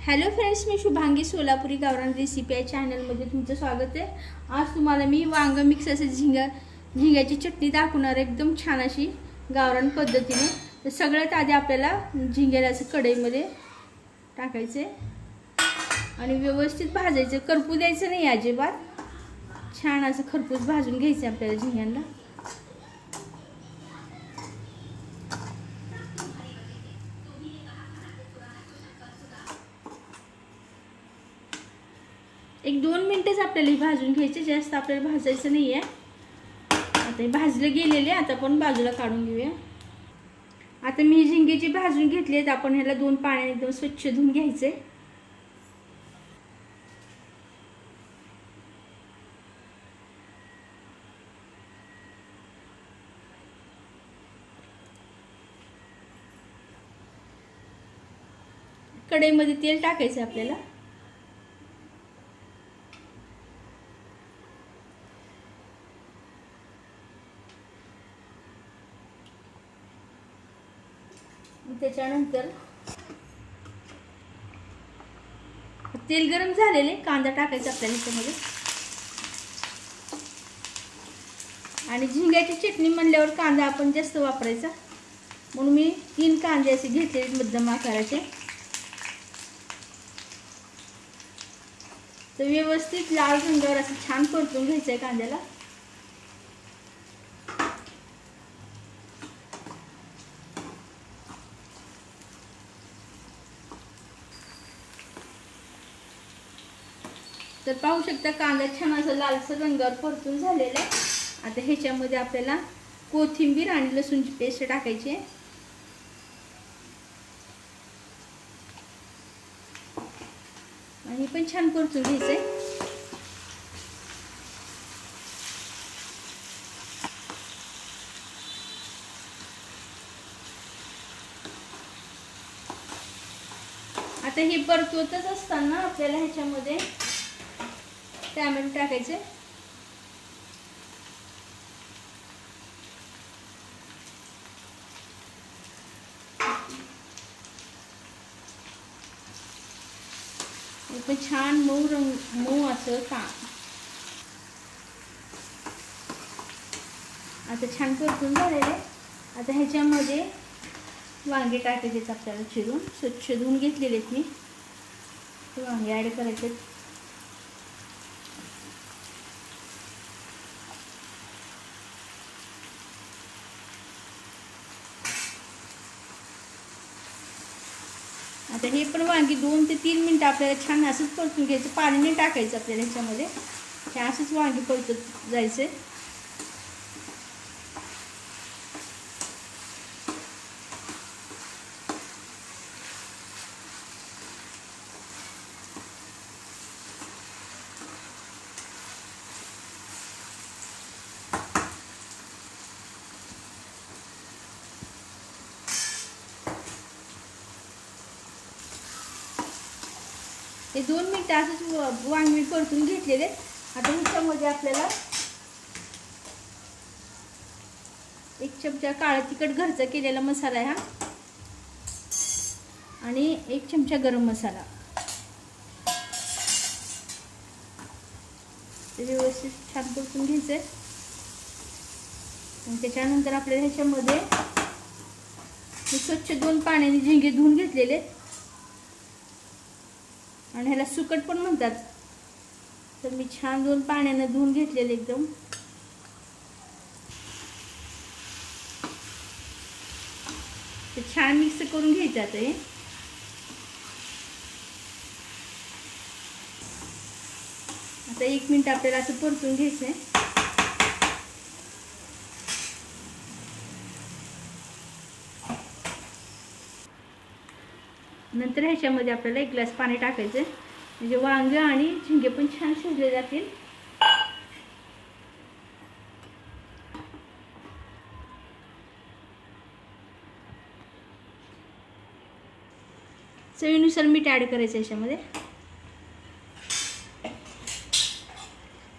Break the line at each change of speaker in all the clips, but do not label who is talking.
Hello friends मी शुभांगी सोलापुरी गावरान recipe या चॅनलमध्ये तुमचं स्वागत आहे. आज तुम्हाला मी वांग मिक्स असे झिंगा झिंग्याची चटणी दाखवणार आहे. एकदम छान अशी गावरान पद्धतीने. तर सगळ्यात आधी आपल्याला झिंग्याला असं कढईमध्ये टाकायचे. आणि व्यवस्थित भाजायचं. करपू द्यायचं नाही अजिबात. छान असं खरपूस भाजून घ्यायचं आपल्याला झिंग्यांना. एक दोन मिनटेच आपल्याला भाजून घ्यायचे जास्त आपल्याला भाजायचं नाही आहे आता हे भाजले गेलेले आता आपण बाजूला काढून घेऊया. आता मी झिंगे जी भाजून घेतली आहेत आपण ह्याला दोन पाण्याने एकदम स्वच्छ धुवून घ्यायचे. कढईमध्ये तेल टाकायचं आपल्याला. त्याच्यानंतर तेल गरम झालेले कांदा टाकायचा आपल्याला ह्याच्यामध्ये. आणि झिंग्याची चटणी म्हणल्यावर कांदा आपण जास्त वापरायचा. म्हणून मी तीन कांदे असे घेतलेले मध्यम आकाराचे. तर व्यवस्थित लाल रंगावर असं छान परतून घ्यायचं आहे कांद्याला. तर पाहू शकता कांदा छान असं लालसर रंगावर परतून झालेला आहे. आता ह्याच्यामध्ये आपल्याला कोथिंबीर आणि लसूणची पेस्ट टाकायची आहे. आणि पण छान परतून घ्यायचं आहे आता हे परतवतच असताना आपल्याला ह्याच्यामध्ये टॅमॅटो टाकायचे. पण छान मऊ रंग मऊ असं का? आता छान परतून झालेले आता ह्याच्यामध्ये वांगे टाकायचे आपल्याला चिरून. स्वच्छ धुवून घेतलेले आहेत मी. वांगे ॲड करायचे आता हे पण वांगी दोन ते तीन मिनटं आपल्याला छान असंच परतून घ्यायचं. पाणी नाही टाकायचं आपल्याला ह्याच्यामध्ये. हे असंच वांगी परतत जायचं हे दोन मिनटं असंच वांगी परतून घेतलेले. आता ह्याच्यामध्ये आपल्याला एक चमचा काळा तिखट घरचा केलेला मसाला आहे हा. आणि एक चमचा गरम मसाला. ते व्यवस्थित छान परतून घ्यायचं आहे आणि त्याच्यानंतर आपल्याला ह्याच्यामध्ये स्वच्छ दोन पाण्याने झिंगे धुवून घेतलेले. आणि ह्याला सुकट पण म्हणतात. तर मी छान दोन पाण्यानं धुवून घेतलेले एकदम. ते छान मिक्स करून घ्यायचं आता हे. आता एक मिनिट आपल्याला असं परतून घ्यायचं आहे नंतर ह्याच्यामध्ये आपल्याला एक ग्लास पाणी टाकायचं. म्हणजे वांग आणि झिंगे पण छान शिजले जातील. चवीनुसार मीठ ॲड करायचं याच्यामध्ये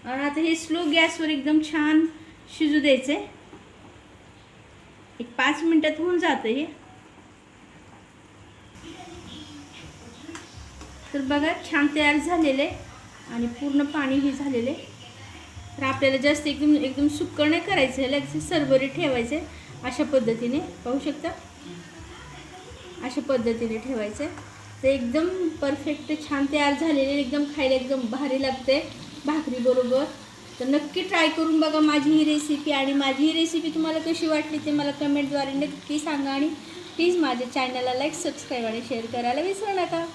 आणि आता हे स्लो गॅसवर एकदम छान शिजू द्यायचं एक पाच मिनटात होऊन जातं हे. तर बघा छान तयार झालेले आणि पूर्ण पाणी हे झालेले तर आपल्याला जास्त एकदम एकदम सुक्कं नाही करायचं ह्याला असं सरबरी ठेवायचे अशा पद्धतीने पाहू शकता? अशा पद्धतीने ठेवायचे तर एकदम परफेक्ट छान तयार झालेले एकदम खायला एकदम भारी लागते भाकरीबरोबर तर नक्की ट्राय करून बघा माझी ही रेसिपी आणि माझी ही रेसिपी तुम्हाला कशी वाटली ते मला कमेंटद्वारे नक्की सांगा आणि प्लीज माझ्या चॅनलला लाईक सबस्क्राईब आणि शेअर करायला विसरू नका.